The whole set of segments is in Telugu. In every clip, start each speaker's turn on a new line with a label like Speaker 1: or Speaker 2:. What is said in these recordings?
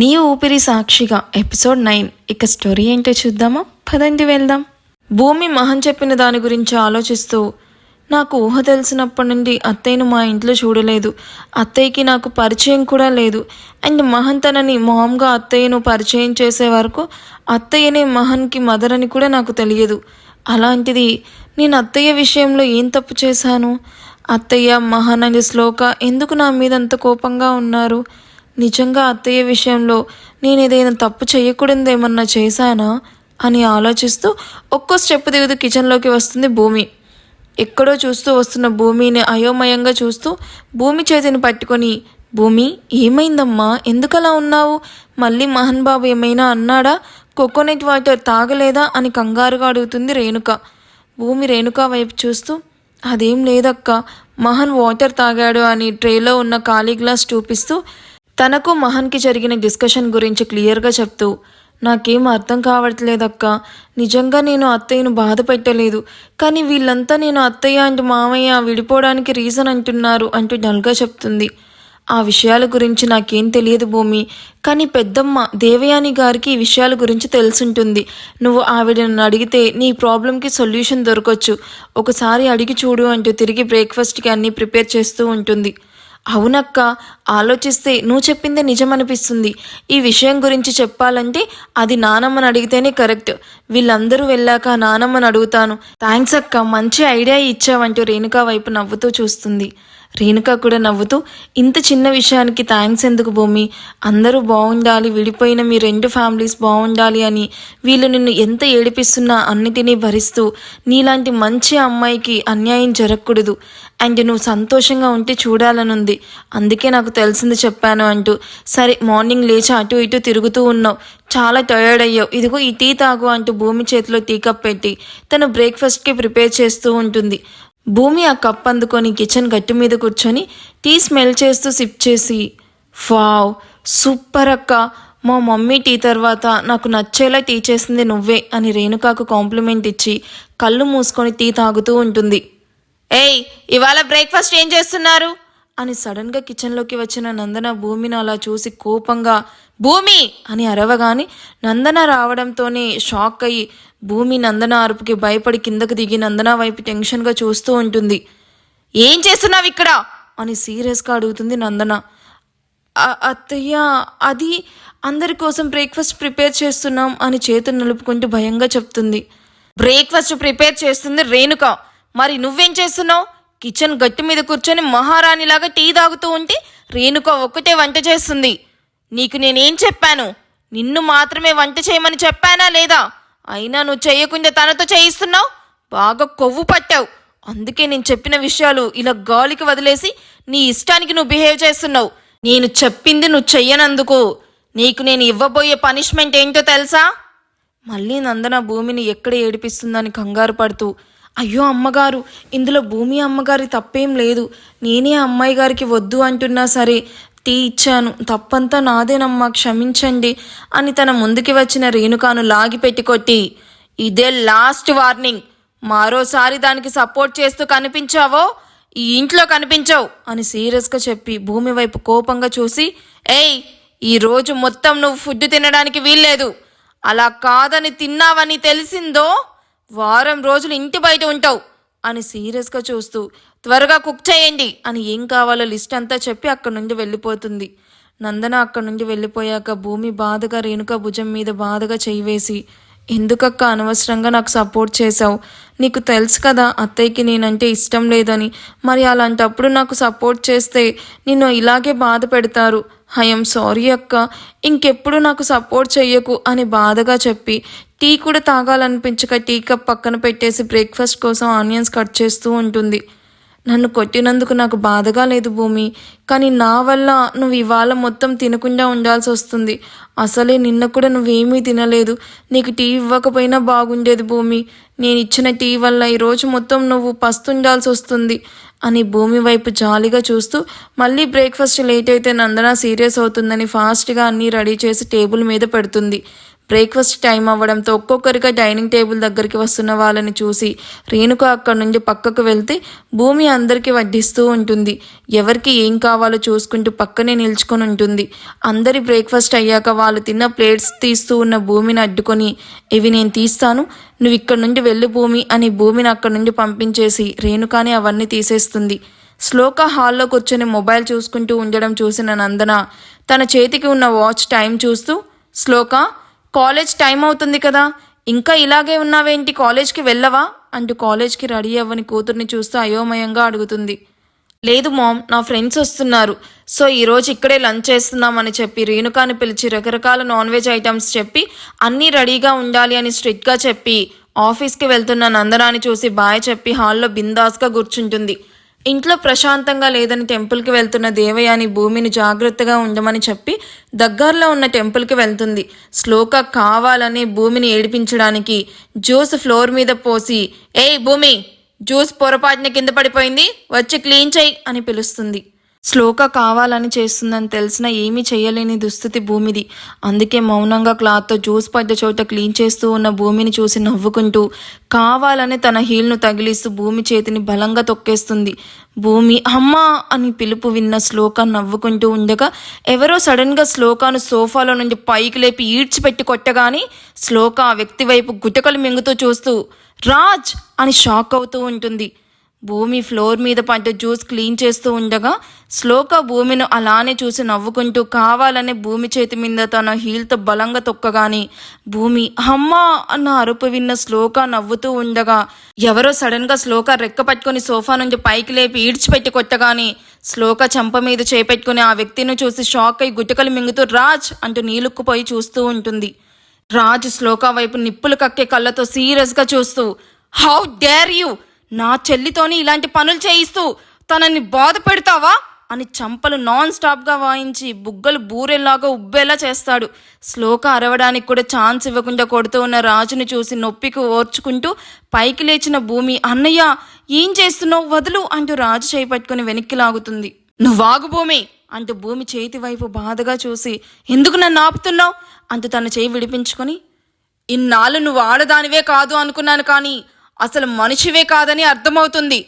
Speaker 1: నీ ఊపిరి సాక్షిగా ఎపిసోడ్ నైన్. ఇక స్టోరీ ఏంటో చూద్దామా? పదండి వెళ్దాం. భూమి మహన్ చెప్పిన దాని గురించి ఆలోచిస్తూ నాకు ఊహ తెలిసినప్పటి నుండి అత్తయ్యను మా ఇంట్లో చూడలేదు. అత్తయ్యకి నాకు పరిచయం కూడా లేదు. అండ్ మహన్ తనని మామ్గా అత్తయ్యను పరిచయం చేసే వరకు అత్తయ్యనే మహన్కి మదర్ అని కూడా నాకు తెలియదు. అలాంటిది నేను అత్తయ్య విషయంలో ఏం తప్పు చేశాను? అత్తయ్య మహన్ అని శ్లోక ఎందుకు నా మీద అంత కోపంగా ఉన్నారు? నిజంగా అత్తయ్య విషయంలో నేను ఏదైనా తప్పు చేయకూడదు ఏమన్నా చేశానా? అని ఆలోచిస్తూ ఒక్కో స్టెప్ దిగుతూ కిచెన్లోకి వస్తుంది భూమి. ఎక్కడో చూస్తూ వస్తున్న భూమిని అయోమయంగా చూస్తూ భూమి చేతిని పట్టుకొని భూమి ఏమైందమ్మా? ఎందుకలా ఉన్నావు? మళ్ళీ మహన్ బాబు ఏమైనా అన్నాడా? కోకోనట్ వాటర్ తాగలేదా? అని కంగారుగా అడుగుతుంది రేణుక. భూమి రేణుక వైపు చూస్తూ అదేం లేదక్క మహన్ వాటర్ తాగాడు అని ట్రేలో ఉన్న ఖాళీ గ్లాస్ చూపిస్తూ తనకు మహన్కి జరిగిన డిస్కషన్ గురించి క్లియర్గా చెప్తూ నాకేం అర్థం కావట్లేదక్క. నిజంగా నేను అత్తయ్యను బాధ పెట్టలేదు. కానీ వీళ్ళంతా నేను అత్తయ్య అండ్ మామయ్య విడిపోవడానికి రీజన్ అంటున్నారు అంటూ డల్గా చెప్తుంది. ఆ విషయాల గురించి నాకేం తెలియదు భూమి. కానీ పెద్దమ్మ దేవయాని గారికి ఈ విషయాల గురించి తెలుసుంటుంది. నువ్వు ఆవిడని అడిగితే నీ ప్రాబ్లంకి సొల్యూషన్ దొరకవచ్చు ఒకసారి అడిగి చూడు అంటూ తిరిగి బ్రేక్ఫాస్ట్కి అన్నీ ప్రిపేర్ చేస్తూ ఉంటుంది. అవునక్క ఆలోచిస్తే నువ్వు చెప్పిందే నిజమనిపిస్తుంది. ఈ విషయం గురించి చెప్పాలంటే అది నానమ్మని అడిగితేనే కరెక్ట్. వీళ్ళందరూ వెళ్ళాక నానమ్మని అడుగుతాను. థ్యాంక్స్ అక్క మంచి ఐడియా ఇచ్చావంటూ రేణుక వైపు నవ్వుతూ చూస్తుంది. రేణుక కూడా నవ్వుతూ ఇంత చిన్న విషయానికి థ్యాంక్స్ ఎందుకు భూమి అందరూ బాగుండాలి విడిపోయిన మీ రెండు ఫ్యామిలీస్ బాగుండాలి అని వీళ్ళు నిన్ను ఎంత ఏడిపిస్తున్నా అన్నిటినీ భరిస్తూ నీలాంటి మంచి అమ్మాయికి అన్యాయం జరగకూడదు. అండ్ నువ్వు సంతోషంగా ఉంటే చూడాలనుంది. అందుకే నాకు తెలిసింది చెప్పాను అంటూ. సరే మార్నింగ్ లేచి అటు ఇటు తిరుగుతూ ఉన్నావు. చాలా టయర్డ్ అయ్యావు. ఇదిగో ఈ టీ తాగు అంటూ భూమి చేతిలో టీ కప్ పెట్టి తను బ్రేక్ఫాస్ట్కి ప్రిపేర్ చేస్తూ ఉంటుంది. భూమి ఆ కప్ అందుకొని కిచెన్ గట్టి మీద కూర్చొని టీ స్మెల్ చేస్తూ సిప్ చేసి వావ్ సూపర్ అక్క. మా మమ్మీ టీ తర్వాత నాకు నచ్చేలా టీ చేసింది నువ్వే అని రేణుకాకు కాంప్లిమెంట్ ఇచ్చి కళ్ళు మూసుకొని టీ తాగుతూ ఉంటుంది. ఏయ్ ఇవాళ బ్రేక్ఫాస్ట్ ఏం చేస్తున్నారు? అని సడన్గా కిచెన్లోకి వచ్చిన నందన భూమిని అలా చూసి కోపంగా భూమి! అని అరవగాని నందన రావడంతోనే షాక్ అయ్యి భూమి నందన అరుపుకి భయపడి కిందకు దిగి నందన వైపు టెన్షన్గా చూస్తూ ఉంటుంది. ఏం చేస్తున్నావు ఇక్కడ? అని సీరియస్గా అడుగుతుంది నందన. అత్తయ్య అది అందరి కోసం బ్రేక్ఫాస్ట్ ప్రిపేర్ చేస్తున్నాం అని చేతులు నిలుపుకుంటూ భయంగా చెప్తుంది. బ్రేక్ఫాస్ట్ ప్రిపేర్ చేస్తుంది రేణుక. మరి నువ్వేం చేస్తున్నావు? కిచెన్ గట్టి మీద కూర్చొని మహారాణిలాగా టీ తాగుతూ ఉంటే రేణుక ఒక్కటే వంట చేస్తుంది. నీకు నేనేం చెప్పాను? నిన్ను మాత్రమే వంట చేయమని చెప్పానా లేదా? అయినా నువ్వు చేయకుండా తనతో చేయిస్తున్నావు? బాగా కొవ్వు పట్టావు. అందుకే నేను చెప్పిన విషయాలు ఇలా గాలికి వదిలేసి నీ ఇష్టానికి నువ్వు బిహేవ్ చేస్తున్నావు. నేను చెప్పింది నువ్వు చెయ్యనందుకు. నీకు నేను ఇవ్వబోయే పనిష్మెంట్ ఏంటో తెలుసా? మళ్ళీ నందన భూమిని ఎక్కడ ఏడిపిస్తుందని కంగారు పడుతూ అయ్యో అమ్మగారు ఇందులో భూమి అమ్మగారి తప్పేం లేదు. నేనే ఆ అమ్మాయి గారికి వద్దు అంటున్నా సరే టీ ఇచ్చాను. తప్పంతా నాదేనమ్మా క్షమించండి అని తన ముందుకి వచ్చిన రేణుకాను లాగి పెట్టుకొట్టి ఇదే లాస్ట్ వార్నింగ్. మరోసారి దానికి సపోర్ట్ చేస్తూ కనిపించావో? ఈ ఇంట్లో కనిపించావు అని సీరియస్గా చెప్పి భూమి వైపు కోపంగా చూసి ఏయ్ ఈ రోజు మొత్తం నువ్వు ఫుడ్ తినడానికి వీల్లేదు. అలా కాదని తిన్నావని తెలిసిందో? వారం రోజులు ఇంటి బయట ఉంటావు అని సీరియస్గా చూస్తూ త్వరగా కుక్ చేయండి అని ఏం కావాలో లిస్ట్ అంతా చెప్పి అక్కడి నుండి వెళ్ళిపోతుంది. నందన అక్కడి నుండి వెళ్ళిపోయాక భూమి బాధగా రేణుక భుజం మీద బాధగా చేయి వేసి ఎందుకక్క అనవసరంగా నాకు సపోర్ట్ చేశావు? నీకు తెలుసు కదా అత్తయ్యకి నేనంటే ఇష్టం లేదని. మరి అలాంటప్పుడు నాకు సపోర్ట్ చేస్తే నిన్ను ఇలాగే బాధ పెడతారు. ఐఎమ్ సారీ అక్క. ఇంకెప్పుడు నాకు సపోర్ట్ చెయ్యకు అని బాధగా చెప్పి టీ కూడా తాగాలనిపించక టీ కప్ పక్కన పెట్టేసి బ్రేక్ఫాస్ట్ కోసం ఆనియన్స్ కట్ చేస్తూ ఉంటుంది. నన్ను కొట్టినందుకు నాకు బాధగా లేదు భూమి. కానీ నా వల్ల నువ్వు ఇవాళ మొత్తం తినకుండా ఉండాల్సి వస్తుంది. అసలే నిన్న కూడా నువ్వేమీ తినలేదు. నీకు టీ ఇవ్వకపోయినా బాగుండేది భూమి. నేను ఇచ్చిన టీ వల్ల ఈరోజు మొత్తం నువ్వు పస్తుండాల్సి వస్తుంది అని భూమి వైపు జాలిగా చూస్తూ మళ్ళీ బ్రేక్ఫాస్ట్ లేట్ అయితే నందన సీరియస్ అవుతుందని ఫాస్ట్గా అన్నీ రెడీ చేసి టేబుల్ మీద పెడుతుంది. బ్రేక్ఫాస్ట్ టైం అవ్వడంతో ఒక్కొక్కరిగా డైనింగ్ టేబుల్ దగ్గరికి వస్తున్న వాళ్ళని చూసి రేణుక అక్కడి నుండి పక్కకు వెళ్తే భూమి అందరికీ వడ్డిస్తూ ఉంటుంది. ఎవరికి ఏం కావాలో చూసుకుంటూ పక్కనే నిల్చుకొని ఉంటుంది. అందరి బ్రేక్ఫాస్ట్ అయ్యాక వాళ్ళు తిన్న ప్లేట్స్ తీస్తూ ఉన్న భూమిని అడ్డుకొని ఇవి నేను తీస్తాను. నువ్వు ఇక్కడి నుండి వెళ్ళి భూమి అని భూమిని అక్కడి నుండి పంపించేసి రేణుకాని అవన్నీ తీసేస్తుంది. శ్లోక హాల్లో కూర్చొని మొబైల్ చూసుకుంటూ ఉండడం చూసిన నందన తన చేతికి ఉన్న వాచ్ టైం చూస్తూ శ్లోక కాలేజ్ టైం అవుతుంది కదా. ఇంకా ఇలాగే ఉన్నావేంటి? కాలేజ్కి వెళ్ళవా? అంటూ కాలేజ్కి రెడీ అవ్వని కూతుర్ని చూస్తూ అయోమయంగా అడుగుతుంది. లేదు మామ్ నా ఫ్రెండ్స్ వస్తున్నారు. సో ఈరోజు ఇక్కడే లంచ్ చేస్తున్నామని చెప్పి రేణుకాని పిలిచి రకరకాల నాన్ వెజ్ ఐటమ్స్ చెప్పి అన్నీ రెడీగా ఉండాలి అని స్ట్రిక్ట్గా చెప్పి ఆఫీస్కి వెళ్తున్న నందనాన్ని చూసి బాయ్ చెప్పి హాల్లో బిందాస్గా కూర్చుంటుంది. ఇంట్లో ప్రశాంతంగా లేదని టెంపుల్కి వెళ్తున్న దేవయాని భూమిని జాగ్రత్తగా ఉండమని చెప్పి దగ్గరలో ఉన్న టెంపుల్కి వెళ్తుంది. శ్లోక కావాలని భూమిని ఏడిపించడానికి జ్యూస్ ఫ్లోర్ మీద పోసి ఏయ్ భూమి జ్యూస్ పొరపాటున కింద పడిపోయింది వచ్చి క్లీన్ చేయి అని పిలుస్తుంది. శ్లోక కావాలని చేస్తుందని తెలిసినా ఏమీ చేయలేని దుస్థితి భూమిది. అందుకే మౌనంగా క్లాత్తో జ్యూస్ పడ్డ చోట క్లీన్ చేస్తూ ఉన్న భూమిని చూసి నవ్వుకుంటూ కావాలని తన హీల్ను తగిలిస్తూ భూమి చేతిని బలంగా తొక్కేస్తుంది. భూమి అమ్మా అని పిలుపు విన్న శ్లోక నవ్వుకుంటూ ఉండగా ఎవరో సడన్గా శ్లోకాను సోఫాలో నుండి పైకి లేపి ఈడ్చిపెట్టి కొట్టగాని శ్లోక ఆ వ్యక్తి వైపు గుటకలు మింగుతూ చూస్తూ రాజ్! అని షాక్ అవుతూ ఉంటుంది. భూమి ఫ్లోర్ మీద పడ్డ జ్యూస్ క్లీన్ చేస్తూ ఉండగా శ్లోక భూమిని అలానే చూసి నవ్వుకుంటూ కావాలనే భూమి చేతి మీద తన హీల్తో బలంగా తొక్కగాని భూమి అమ్మా! అన్న అరుపు విన్న శ్లోక నవ్వుతూ ఉండగా ఎవరో సడన్గా శ్లోక రెక్క పట్టుకుని సోఫా నుంచి పైకి లేపి ఈడ్చిపెట్టి కొట్టగాని శ్లోక చంప మీద చేపెట్టుకుని ఆ వ్యక్తిని చూసి షాక్ అయి గుట్టకలు మింగుతూ రాజ్! అంటూ నీలుక్కుపోయి చూస్తూ ఉంటుంది. రాజు శ్లోక వైపు నిప్పులు కక్కే కళ్ళతో సీరియస్గా చూస్తూ హౌ డేర్ యూ! నా చెల్లితోని ఇలాంటి పనులు చేయిస్తూ తనని బాధ పెడతావా? అని చంపలు నాన్ స్టాప్గా వాయించి బుగ్గలు బూరెల్లాగా ఉబ్బేలా చేస్తాడు. శ్లోక అరవడానికి కూడా ఛాన్స్ ఇవ్వకుండా కొడుతూ ఉన్న రాజుని చూసి నొప్పికి ఓర్చుకుంటూ పైకి లేచిన భూమి అన్నయ్య ఏం చేస్తున్నావు? వదులు అంటూ రాజు చేయి పట్టుకుని వెనక్కి లాగుతుంది. నువ్వాగు భూమి అంటూ భూమి చేతి వైపు బాధగా చూసి ఎందుకు నన్ను ఆపుతున్నావు? అంటూ తన చేయి విడిపించుకొని ఇన్నాళ్ళు నువ్వు ఆడదానివే కాదు అనుకున్నాను కానీ అసలు మనిషివే కాదని అర్థమవుతుంది.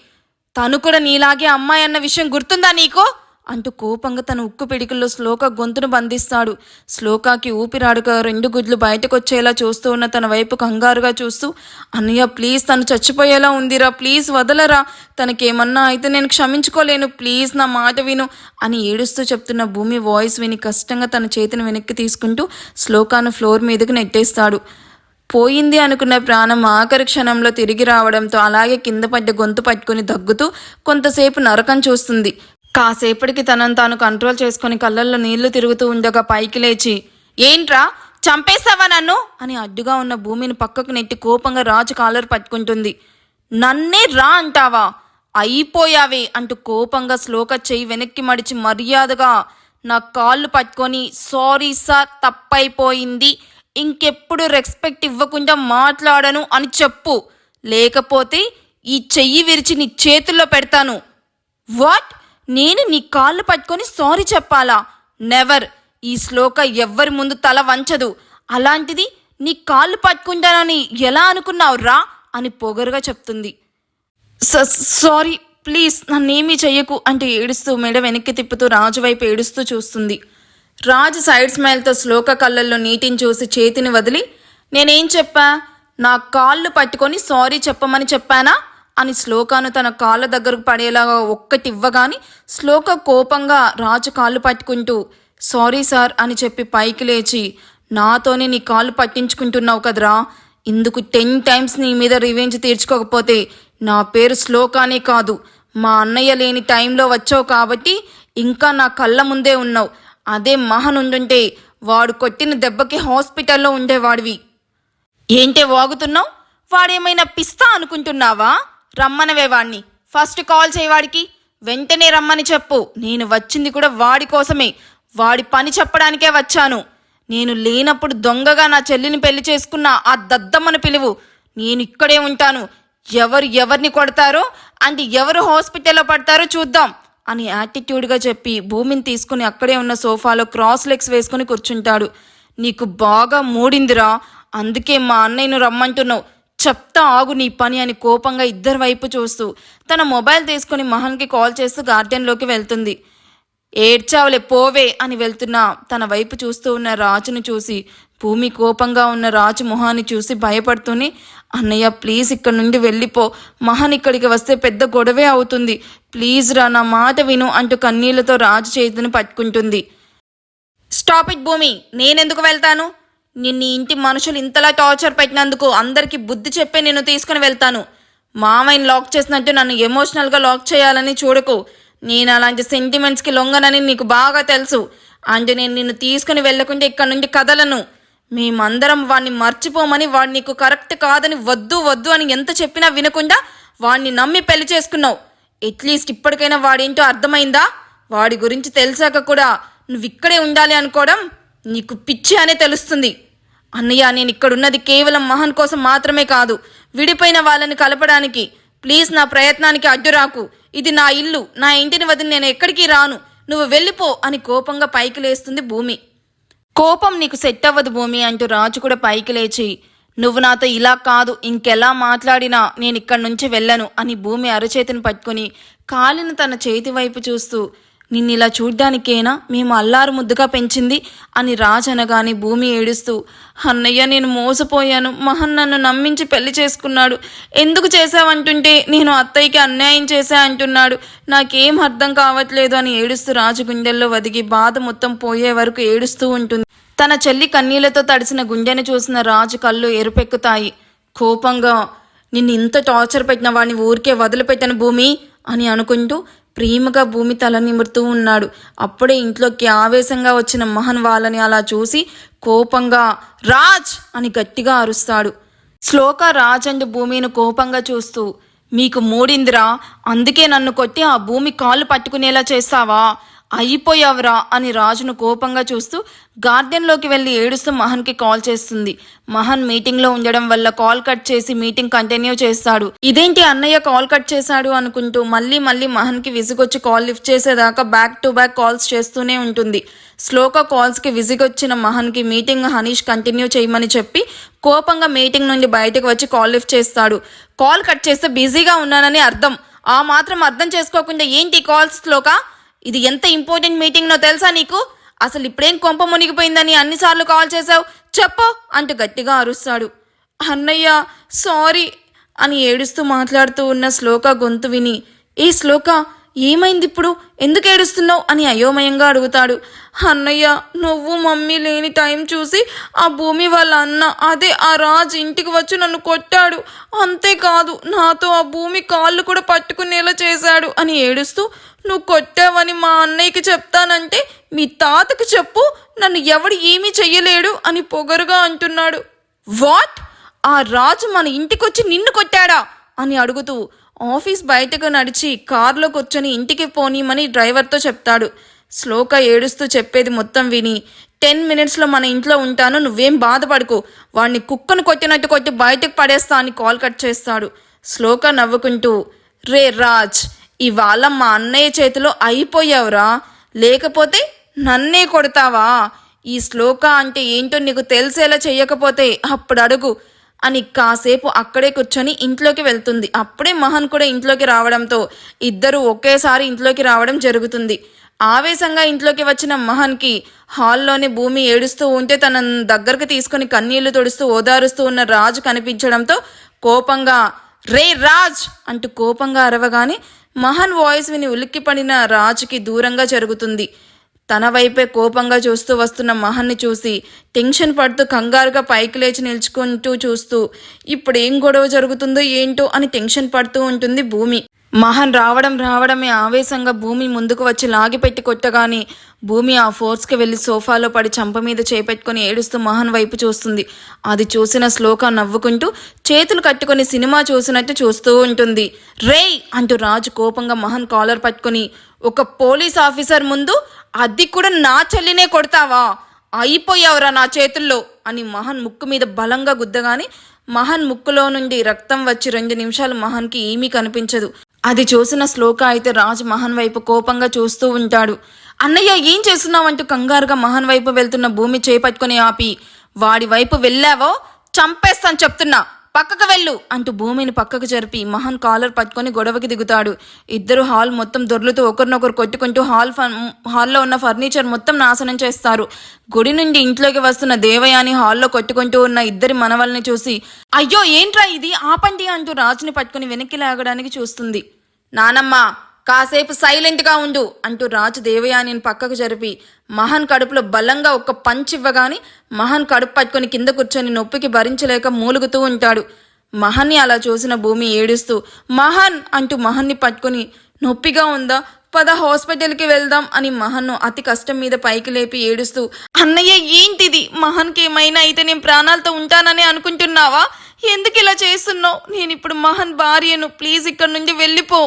Speaker 1: తను కూడా నీలాగే అమ్మాయి అన్న విషయం గుర్తుందా నీకు? అంటూ కోపంగా తన ఉక్కు పిడికిల్లో శ్లోక గొంతును బంధిస్తాడు. శ్లోకాకి ఊపిరాడుక రెండు గుడ్లు బయటకొచ్చేలా చూస్తూ ఉన్న తన వైపు కంగారుగా చూస్తూ అన్నయ్య ప్లీజ్ తను చచ్చిపోయేలా ఉందిరా ప్లీజ్ వదలరా. తనకేమన్నా అయితే నేను క్షమించుకోలేను ప్లీజ్ నా మాట విను అని ఏడుస్తూ చెప్తున్న భూమి వాయిస్ విని కష్టంగా తన చేతిని వెనక్కి తీసుకుంటూ శ్లోకాను ఫ్లోర్ మీదకి నెట్టేస్తాడు. పోయింది అనుకున్న ప్రాణం ఆఖరి క్షణంలో తిరిగి రావడంతో అలాగే కింద పడ్డ గొంతు పట్టుకుని దగ్గుతూ కొంతసేపు నరకం చూస్తుంది. కాసేపటికి తనను తాను కంట్రోల్ చేసుకుని కళ్ళల్లో నీళ్ళు తిరుగుతూ ఉండగా పైకి లేచి ఏంట్రా చంపేస్తావా నన్ను? అని అడ్డుగా ఉన్న భూమిని పక్కకు నెట్టి కోపంగా రాజు కాలర్ పట్టుకుంటుంది. నన్నే రా అంటావా? అయిపోయావే అంటూ కోపంగా శ్లోక చెయ్యి వెనక్కి మడిచి మర్యాదగా నా కాళ్ళు పట్టుకొని సారీ సార్ తప్పైపోయింది. ఇంకెప్పుడు రెస్పెక్ట్ ఇవ్వకుండా మాట్లాడను అని చెప్పు. లేకపోతే ఈ చెయ్యి విరిచి నీ చేతుల్లో పెడతాను. వాట్? నేను నీ కాళ్ళు పట్టుకొని సారీ చెప్పాలా? నెవర్. ఈ శ్లోక ఎవ్వరి ముందు తల వంచదు. అలాంటిది నీ కాళ్ళు పట్టుకుంటానని ఎలా అనుకున్నావు రా? అని పొగరుగా చెప్తుంది. "స- సారీ ప్లీజ్ నన్నేమీ చెయ్యకు అంటే ఏడుస్తూ మెడ వెనక్కి తిప్పుతూ రాజు వైపు ఏడుస్తూ చూస్తుంది. రాజు సైడ్ స్మైల్తో శ్లోక కళ్ళల్లో నీటిని చూసి చేతిని వదిలి నేనేం చెప్పా? నా కాళ్ళు పట్టుకొని సారీ చెప్పమని చెప్పానా? అని శ్లోకాను తన కాళ్ళ దగ్గరకు పడేలాగా ఒక్కటి ఇవ్వగాని శ్లోక కోపంగా రాజు కాళ్ళు పట్టుకుంటూ సారీ సార్ అని చెప్పి పైకి లేచి నాతోనే నీ కాళ్ళు పట్టించుకుంటున్నావు కదరా. ఇందుకు టెన్ టైమ్స్ నీ మీద రివెంజ్ తీర్చుకోకపోతే నా పేరు శ్లోకానే కాదు. మా అన్నయ్య లేని టైంలో వచ్చావు కాబట్టి ఇంకా నా కళ్ళ ముందే ఉన్నావు. అదే మహన్ ఉండుంటే వాడు కొట్టిన దెబ్బకి హాస్పిటల్లో ఉండేవాడివి. ఏంటే వాగుతున్నావు? వాడేమైనా పిస్తా అనుకుంటున్నావా? రమ్మనవే వాణ్ణి. ఫస్ట్ కాల్ చేయవాడికి వెంటనే రమ్మని చెప్పు. నేను వచ్చింది కూడా వాడి కోసమే. వాడి పని చెప్పడానికే వచ్చాను. నేను లేనప్పుడు దొంగగా నా చెల్లిని పెళ్ళి చేసుకున్న ఆ దద్దమ్మను పిలువు. నేను ఇక్కడే ఉంటాను. ఎవరు ఎవరిని కొడతారో అంటే ఎవరు హాస్పిటల్లో పడతారో చూద్దాం. అని యాటిట్యూడ్గా చెప్పి భూమిని తీసుకుని అక్కడే ఉన్న సోఫాలో క్రాస్ లెగ్స్ వేసుకుని కూర్చుంటాడు. నీకు బాగా మూడిందిరా అందుకే మా అన్నయ్యను రమ్మంటున్నావు. చెప్తా ఆగు నీ పని అని కోపంగా ఇద్దరి వైపు చూస్తూ తన మొబైల్ తీసుకుని మహన్కి కాల్ చేస్తూ గార్డెన్లోకి వెళ్తుంది. ఏడ్చావులే పోవే అని వెళ్తున్న తన వైపు చూస్తూ ఉన్న రాజును చూసి భూమి కోపంగా ఉన్న రాజు మొహాన్ని చూసి భయపడుతూనే అన్నయ్య ప్లీజ్ ఇక్కడ నుండి వెళ్ళిపో. మహన్ ఇక్కడికి వస్తే పెద్ద గొడవే అవుతుంది. ప్లీజ్ రా నా మాట విను అంటూ కన్నీళ్ళతో రాజు చేతిని పట్టుకుంటుంది. స్టాప్ ఇట్ భూమి. నేనెందుకు వెళ్తాను? నిన్ను ఇంటి మనుషులు ఇంతలా టార్చర్ పెట్టినందుకు అందరికీ బుద్ధి చెప్పే నేను తీసుకుని వెళ్తాను. మామయ్యని లాక్ చేసినట్టు నన్ను ఎమోషనల్గా లాక్ చేయాలని చూడకు. నేను అలాంటి సెంటిమెంట్స్కి లొంగనని నీకు బాగా తెలుసు. అండ్ నేను నిన్ను తీసుకుని వెళ్ళకుంటే ఇక్కడ నుండి కదలను. మేమందరం వాడిని మర్చిపోమని వాడు నీకు కరెక్ట్ కాదని వద్దు వద్దు అని ఎంత చెప్పినా వినకుండా వాడిని నమ్మి పెళ్ళి చేసుకున్నావు. అట్లీస్ట్ ఇప్పటికైనా వాడేంటో అర్థమైందా? వాడి గురించి తెలిసాక కూడా నువ్వు ఇక్కడే ఉండాలి అనుకోవడం నీకు పిచ్చి అనే తెలుస్తుంది. అన్నయ్య నేను ఇక్కడున్నది కేవలం మహన్ కోసం మాత్రమే కాదు విడిపోయిన వాళ్ళని కలపడానికి. ప్లీజ్ నా ప్రయత్నానికి అడ్డురాకు ఇది నా ఇల్లు నా ఇంటిని వదిలి నేను ఎక్కడికి రాను. నువ్వు వెళ్ళిపో అని కోపంగా పైకి లేస్తుంది భూమి. కోపం నీకు సెట్ అవ్వదు భూమి అంటూ రాజు కూడా పైకి లేచి నువ్వు నాతో ఇలా కాదు ఇంకెలా మాట్లాడినా నేను ఇక్కడి నుంచి వెళ్ళను అని భూమి అరచేతిని పట్టుకొని కాలిన తన చేతి వైపు చూస్తూ నిన్ను ఇలా చూడ్డానికేనా మేము అల్లారు ముద్దుగా పెంచింది? అని రాజు అనగానే భూమి ఏడుస్తూ అన్నయ్య నేను మోసపోయాను. మహన్ నన్ను నమ్మించి పెళ్ళి చేసుకున్నాడు. ఎందుకు చేశావంటుంటే నేను అత్తయ్యకి అన్యాయం చేశా అంటున్నాడు. నాకేం అర్థం కావట్లేదు అని ఏడుస్తూ రాజు గుండెల్లో వదిగి బాధ మొత్తం పోయే వరకు ఏడుస్తూ ఉంటుంది. తన చెల్లి కన్నీళ్ళతో తడిసిన గుండెని చూసిన రాజు కళ్ళు ఎరుపెక్కుతాయి. కోపంగా నిన్ను ఇంత టార్చర్ పెట్టిన వాడిని ఊరికే వదిలిపెట్టను భూమి అని అనుకుంటూ ప్రేమగా భూమి తల నిమురుతూ ఉన్నాడు. అప్పుడే ఇంట్లోకి ఆవేశంగా వచ్చిన మహన్ వాళ్ళని అలా చూసి కోపంగా రాజ్! అని గట్టిగా అరుస్తాడు. శ్లోక రాజ్ అండ్ భూమిని కోపంగా చూస్తూ మీకు మూడిందిరా అందుకే నన్ను కొట్టి ఆ భూమి కాళ్ళు పట్టుకునేలా చేస్తావా? అయిపోయావురా అని రాజును కోపంగా చూస్తూ గార్డెన్లోకి వెళ్ళి ఏడుస్తూ మహన్కి కాల్ చేస్తుంది. మహన్ మీటింగ్లో ఉండడం వల్ల కాల్ కట్ చేసి మీటింగ్ కంటిన్యూ చేస్తాడు. ఇదేంటి అన్నయ్య కాల్ కట్ చేశాడు అనుకుంటూ మళ్ళీ మళ్ళీ మహన్కి విసుగొచ్చి కాల్ లిఫ్ట్ చేసేదాకా బ్యాక్ టు బ్యాక్ కాల్స్ చేస్తూనే ఉంటుంది. శ్లోక కాల్స్కి విసిగొచ్చిన మహన్కి మీటింగ్ హనీష్ కంటిన్యూ చేయమని చెప్పి కోపంగా మీటింగ్ నుండి బయటకు వచ్చి కాల్ లిఫ్ట్ చేస్తాడు. కాల్ కట్ చేస్తే బిజీగా ఉన్నానని అర్థం. ఆ మాత్రం అర్థం చేసుకోకుండా ఏంటి కాల్స్ శ్లోక? ఇది ఎంత ఇంపార్టెంట్ మీటింగ్నో తెలుసా నీకు? అసలు ఇప్పుడేం కొంప మునిగిపోయిందని అన్నిసార్లు కాల్ చేశావు? చెప్పు! అంటూ గట్టిగా అరుస్తాడు. అన్నయ్య సారీ అని ఏడుస్తూ మాట్లాడుతూ ఉన్న శ్లోక గొంతు విని ఏ శ్లోక ఏమైంది ఇప్పుడు? ఎందుకు ఏడుస్తున్నావు? అని అయోమయంగా అడుగుతాడు. అన్నయ్య నువ్వు మమ్మీ లేని టైం చూసి ఆ భూమి వాళ్ళ అన్న అదే ఆ రాజు ఇంటికి వచ్చి నన్ను కొట్టాడు. అంతేకాదు నాతో ఆ భూమి కాళ్ళు కూడా పట్టుకునేలా చేశాడు అని ఏడుస్తూ నువ్వు కొట్టావని మా అన్నయ్యకి చెప్తానంటే మీ తాతకి చెప్పు నన్ను ఎవడు ఏమీ చెయ్యలేడు అని పొగరుగా అంటున్నాడు. వాట్? ఆ రాజు మన ఇంటికొచ్చి నిన్ను కొట్టాడా? అని అడుగుతూ ఆఫీస్ బయటకు నడిచి కారులో కూర్చొని ఇంటికి పోనీమని డ్రైవర్తో చెప్తాడు. శ్లోక ఏడుస్తూ చెప్పేది మొత్తం విని టెన్ మినిట్స్లో మన ఇంట్లో ఉంటాను నువ్వేం బాధపడుకో. వాడిని కుక్కను కొట్టినట్టు కొట్టి బయటకు పడేస్తా అని కాల్ కట్ చేస్తాడు. శ్లోక నవ్వుకుంటూ రే రాజ్ ఇవాళ మా అన్నయ్య చేతిలో అయిపోయావురా. లేకపోతే నన్నే కొడతావా? ఈ శ్లోక అంటే ఏంటో నీకు తెలిసేలా చేయకపోతే అప్పుడు అడుగు అని కాసేపు అక్కడే కూర్చొని ఇంట్లోకి వెళ్తుంది. అప్పుడే మహన్ కూడా ఇంట్లోకి రావడంతో ఇద్దరు ఒకేసారి ఇంట్లోకి రావడం జరుగుతుంది. ఆవేశంగా ఇంట్లోకి వచ్చిన మహన్కి హాల్లోని భూమి ఏడుస్తూ ఉంటే తన దగ్గరకు తీసుకుని కన్నీళ్ళు తుడుస్తూ ఓదారుస్తూ ఉన్న రాజు కనిపించడంతో కోపంగా రే రాజ్! అంటూ కోపంగా అరవగానే మహన్ వాయిస్ విని ఉలిక్కిపడిన రాజుకి దూరంగా జరుగుతుంది. తన వైపే కోపంగా చూస్తూ వస్తున్న మహన్ని చూసి టెన్షన్ పడుతూ కంగారుగా పైకి లేచి నిల్చుకుంటూ చూస్తూ ఇప్పుడు ఏం గొడవ జరుగుతుందో ఏంటో అని టెన్షన్ పడుతూ ఉంటుంది భూమి. మహన్ రావడం రావడమే ఆవేశంగా భూమి ముందుకు వచ్చి లాగిపెట్టి కొట్టగానే భూమి ఆ ఫోర్స్కి వెళ్ళి సోఫాలో పడి చంప మీద చేపెట్టుకొని ఏడుస్తూ మహన్ వైపు చూస్తుంది. అది చూసిన శ్లోక నవ్వుకుంటూ చేతులు కట్టుకొని సినిమా చూసినట్టు చూస్తూ ఉంటుంది. రేయ్! అంటూ రాజు కోపంగా మహన్ కాలర్ పట్టుకొని ఒక పోలీస్ ఆఫీసర్ ముందు అది కూడా నా చెల్లినే కొడతావా? అయిపోయావురా నా చేతుల్లో అని మహన్ ముక్కు మీద బలంగా గుద్దగాని మహన్ ముక్కులో నుండి రక్తం వచ్చి రెండు నిమిషాలు మహన్కి ఏమీ కనిపించదు. అది చూసిన శ్లోక అయితే రాజు మహన్ వైపు కోపంగా చూస్తూ ఉంటాడు. అన్నయ్య ఏం చేస్తున్నావంటూ కంగారుగా మహన్ వైపు వెళ్తున్న భూమి చేపట్టుకుని ఆపి వాడి వైపు వెళ్ళావో? చంపేస్తాను చెప్తున్నా. పక్కకు వెళ్ళు అంటూ భూమిని పక్కకు జరిపి మహన్ కాలర్ పట్టుకొని గొడవకి దిగుతాడు. ఇద్దరు హాల్ మొత్తం దొర్లుతూ ఒకరినొకరు కొట్టుకుంటూ హాల్ హాల్లో ఉన్న ఫర్నిచర్ మొత్తం నాశనం చేస్తారు. గుడి నుండి ఇంట్లోకి వస్తున్న దేవయాని హాల్లో కొట్టుకుంటూ ఉన్న ఇద్దరి మనవల్ని చూసి అయ్యో ఏంట్రా ఇది? ఆపండి అంటూ రాజుని పట్టుకుని వెనక్కి లాగడానికి చూస్తుంది. నానమ్మ కాసేపు సైలెంట్గా ఉండు అంటూ రాజు దేవయానిని పక్కకు జరిపి మహన్ కడుపులో బలంగా ఒక్క పంచ్ ఇవ్వగానే మహన్ కడుపు పట్టుకొని కింద కూర్చొని నొప్పికి భరించలేక మూలుగుతూ ఉంటాడు. మహన్ని అలా చూసిన భూమి ఏడుస్తూ మహన్ అంటూ మహన్ని పట్టుకొని నొప్పిగా ఉందా? పద హాస్పిటల్కి వెళ్దాం అని మహన్ను అతి కష్టం మీద పైకి లేపి ఏడుస్తూ అన్నయ్య ఏంటిది? మహన్కి ఏమైనా అయితే నేను ప్రాణాలతో ఉంటానని అనుకుంటున్నావా? ఎందుకు ఇలా చేస్తున్నావు? నేను ఇప్పుడు మహన్ భార్యను ప్లీజ్ ఇక్కడి నుండి వెళ్ళిపో.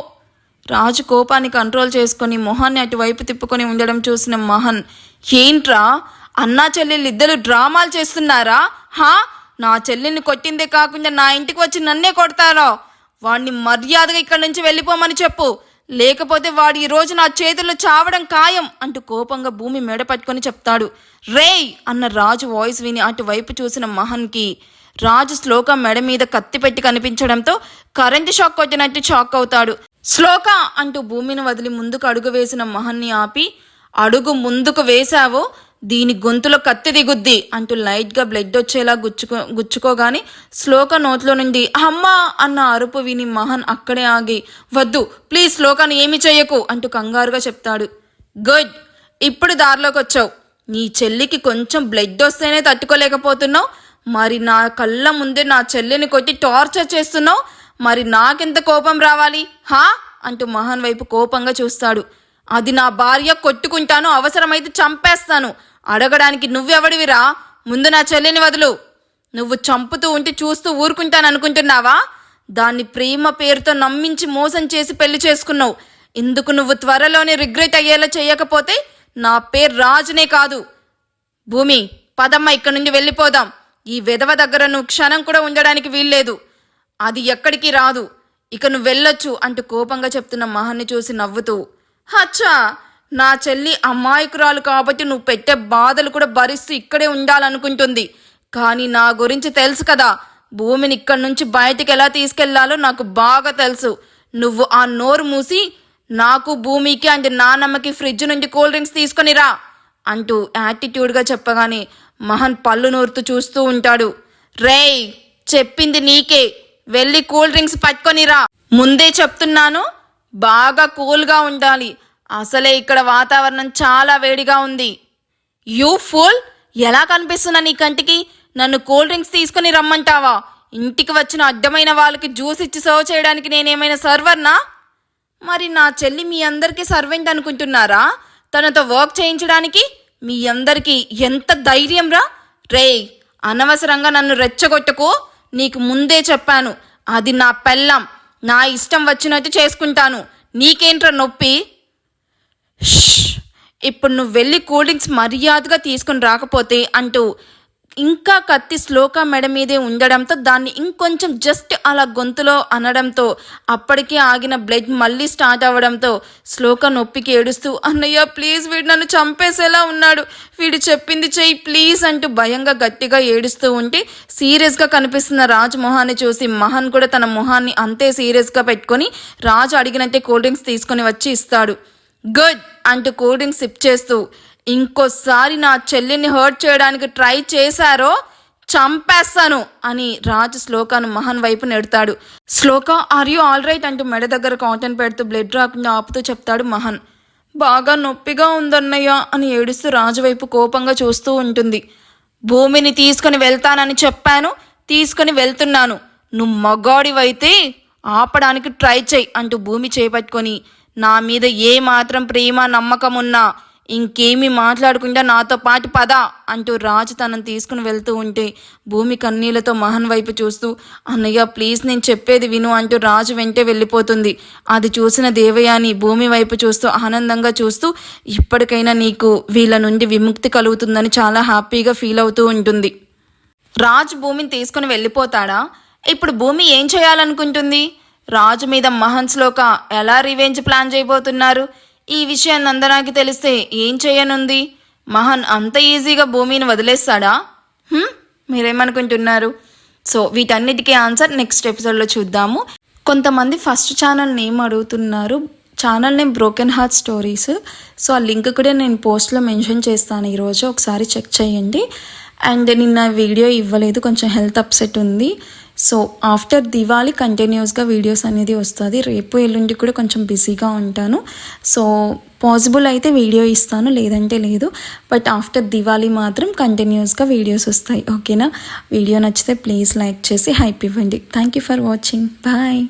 Speaker 1: రాజు కోపాన్ని కంట్రోల్ చేసుకొని మొహాన్ని అటువైపు తిప్పుకొని ఉండడం చూసిన మహన్ ఏంట్రా? అన్నా చెల్లెళ్ళు ఇద్దరు డ్రామాలు చేస్తున్నారా? హా? నా చెల్లిని కొట్టిందే కాకుండా నా ఇంటికి వచ్చి నన్నే కొడతారా? వాడిని మర్యాదగా ఇక్కడి నుంచి వెళ్ళిపోమని చెప్పు. లేకపోతే వాడు ఈరోజు నా చేతుల్లో చావడం ఖాయం అంటూ కోపంగా భూమి మెడ పట్టుకొని చెప్తాడు. రేయ్! అన్న రాజు వాయిస్ విని అటువైపు చూసిన మహన్కి రాజు శ్లోక మెడ మీద కత్తి పెట్టి కనిపించడంతో కరెంటు షాక్ కొట్టినట్టు షాక్ అవుతాడు. శ్లోక అంటూ భూమిని వదిలి ముందుకు అడుగు వేసిన మహన్ని ఆపి అడుగు ముందుకు వేశావో దీని గొంతులో కత్తి దిగుద్ది అంటూ లైట్గా బ్లడ్ వచ్చేలా గుచ్చుకో గుచ్చుకోగాని శ్లోక నోట్లో నుండి అమ్మా అన్న అరుపు విని మహన్ అక్కడే ఆగి వద్దు ప్లీజ్ శ్లోకాన్ని ఏమి చేయకు అంటూ కంగారుగా చెప్తాడు. గుడ్ ఇప్పుడు దారిలోకి వచ్చావు. నీ చెల్లికి కొంచెం బ్లడ్ వస్తేనే తట్టుకోలేకపోతున్నావు. మరి నా కళ్ళ ముందే నా చెల్లిని కొట్టి టార్చర్ చేస్తున్నావు. మరి నాకెంత కోపం రావాలి? హా? అంటూ మహాన్ వైపు కోపంగా చూస్తాడు. అది నా భార్య కొట్టుకుంటాను అవసరమైతే చంపేస్తాను. అడగడానికి నువ్వెవడివిరా? ముందు నా చెల్లిని వదులు. నువ్వు చంపుతూ ఉంటే చూస్తూ ఊరుకుంటాను అనుకుంటున్నావా దాన్ని ప్రేమ పేరుతో నమ్మించి మోసం చేసి పెళ్ళి చేసుకున్నావు. ఇందుకు నువ్వు త్వరలోనే రిగ్రెట్ అయ్యేలా చేయకపోతే నా పేరు రాజునే కాదు. భూమి పదమ్మ ఇక్కడి నుండి వెళ్ళిపోదాం. ఈ విధవ దగ్గర నువ్వు క్షణం కూడా ఉండడానికి వీల్లేదు. అది ఎక్కడికి రాదు. ఇక నువ్వు వెళ్ళొచ్చు అంటూ కోపంగా చెప్తున్న మహాన్ని చూసి నవ్వుతూ హచ్చా నా చెల్లి అమాయకురాలు కాబట్టి నువ్వు పెట్టే బాధలు కూడా భరిస్తూ ఇక్కడే ఉండాలనుకుంటుంది. కానీ నా గురించి తెలుసు కదా. భూమిని ఇక్కడి నుంచి బయటికి ఎలా తీసుకెళ్ళాలో నాకు బాగా తెలుసు. నువ్వు ఆ నోరు మూసి నాకు భూమికి అండ్ నాన్నమ్మకి ఫ్రిడ్జ్ నుండి కూల్ డ్రింక్స్ తీసుకొని రా అంటూ యాటిట్యూడ్గా చెప్పగానే మహన్ పళ్ళు నూరుతూ చూస్తూ ఉంటాడు. రేయ్ చెప్పింది నీకే. వెళ్ళి కూల్ డ్రింక్స్ పట్టుకొనిరా. ముందే చెప్తున్నాను బాగా కూల్గా ఉండాలి. అసలే ఇక్కడ వాతావరణం చాలా వేడిగా ఉంది. యూ ఫుల్ ఎలా కనిపిస్తున్నా నీ కంటికి? నన్ను కూల్ డ్రింక్స్ తీసుకుని రమ్మంటావా? ఇంటికి వచ్చిన అడ్డమైన వాళ్ళకి జ్యూస్ ఇచ్చి సర్వ్ చేయడానికి నేనేమైనా సర్వర్నా? మరి నా చెల్లి మీ అందరికీ సర్వెంట్ అనుకుంటున్నారా? తనతో వర్క్ చేయించడానికి మీ అందరికీ ఎంత ధైర్యం రా రేయ్ అనవసరంగా నన్ను రెచ్చగొట్టకు. నీకు ముందే చెప్పాను అది నా పెళ్ళం. నా ఇష్టం వచ్చినట్టు చేసుకుంటాను. నీకేంట్రా నొప్పి? ఇప్పుడు నువ్వు వెళ్ళి కూల్ డ్రింక్స్ మర్యాదగా తీసుకుని రాకపోతే అంటూ ఇంకా కత్తి శ్లోక మెడ మీదే ఉండడంతో దాన్ని ఇంకొంచెం జస్ట్ అలా గొంతులో అనడంతో అప్పటికే ఆగిన బ్లడ్ మళ్ళీ స్టార్ట్ అవ్వడంతో శ్లోక నొప్పికి ఏడుస్తూ అన్నయ్య ప్లీజ్ వీడు నన్ను చంపేసేలా ఉన్నాడు. వీడు చెప్పింది చెయ్యి ప్లీజ్ అంటూ భయంగా గట్టిగా ఏడుస్తూ ఉంటే సీరియస్గా కనిపిస్తున్న రాజ్ మొహాన్ని చూసి మహన్ కూడా తన మొహాన్ని అంతే సీరియస్గా పెట్టుకొని రాజు అడిగినట్టే కూల్ డ్రింక్స్ తీసుకొని వచ్చి ఇస్తాడు. గుడ్ అంటూ కూల్ డ్రింక్స్ సిప్ చేస్తూ ఇంకోసారి నా చెల్లిని హర్ట్ చేయడానికి ట్రై చేశారో చంపేస్తాను అని రాజు శ్లోకాను మహన్ వైపు నెడతాడు. Shloka are you all right అంటూ మెడ దగ్గర కాటన్ పెడుతూ బ్లడ్ రాకుండా ఆపుతూ చెప్తాడు మహన్. బాగా నొప్పిగా ఉందన్నయ్య అని ఏడుస్తూ రాజు వైపు కోపంగా చూస్తూ ఉంటుంది. భూమిని తీసుకొని వెళ్తానని చెప్పాను తీసుకొని వెళ్తున్నాను. నువ్వు మగాడివైతే ఆపడానికి ట్రై చేయి అంటూ భూమి చేపట్టుకొని నా మీద ఏ మాత్రం ప్రేమ నమ్మకం ఉన్నా ఇంకేమీ మాట్లాడకుండా నాతో పాటు పద అంటూ రాజు తనను తీసుకుని వెళ్తూ ఉంటే భూమి కన్నీళ్ళతో మహన్ వైపు చూస్తూ అన్నయ్య ప్లీజ్ నేను చెప్పేది విను అంటూ రాజు వెంటే వెళ్ళిపోతుంది. అది చూసిన దేవయాని భూమి వైపు చూస్తూ ఆనందంగా చూస్తూ ఇప్పటికైనా నీకు వీళ్ళ నుండి విముక్తి కలుగుతుందని చాలా హ్యాపీగా ఫీల్ అవుతూ ఉంటుంది. రాజు భూమిని తీసుకుని వెళ్ళిపోతాడా? ఇప్పుడు భూమి ఏం చేయాలనుకుంటుంది? రాజు మీద మహన్స్లోక ఎలా రివెంజ్ ప్లాన్ చేయబోతున్నారు? ఈ విషయం నందనాకి తెలిస్తే ఏం చేయనుంది? మహన్ అంత ఈజీగా భూమిని వదిలేస్తాడా? మీరేమనుకుంటున్నారు? సో వీటన్నిటికీ ఆన్సర్ నెక్స్ట్ ఎపిసోడ్లో చూద్దాము. కొంతమంది ఫస్ట్ ఛానల్ నేమ్ అడుగుతున్నారు. Channel name broken heart stories so ఆ లింక్ కూడా నేను పోస్ట్లో మెన్షన్ చేస్తాను. ఈరోజు ఒకసారి చెక్ చేయండి. అండ్ నిన్న వీడియో ఇవ్వలేదు. కొంచెం హెల్త్ అప్సెట్ ఉంది. సో ఆఫ్టర్ దివాళీ కంటిన్యూస్గా వీడియోస్ అనేది వస్తుంది. రేపు ఎల్లుండి కూడా కొంచెం బిజీగా ఉంటాను. సో పాసిబుల్ అయితే వీడియో ఇస్తాను లేదంటే లేదు. బట్ ఆఫ్టర్ దివాళీ మాత్రం కంటిన్యూస్గా వీడియోస్ వస్తాయి. ఓకేనా వీడియో నచ్చితే ప్లీజ్ లైక్ చేసి హైప్ ఇవ్వండి. Thank you for watching bye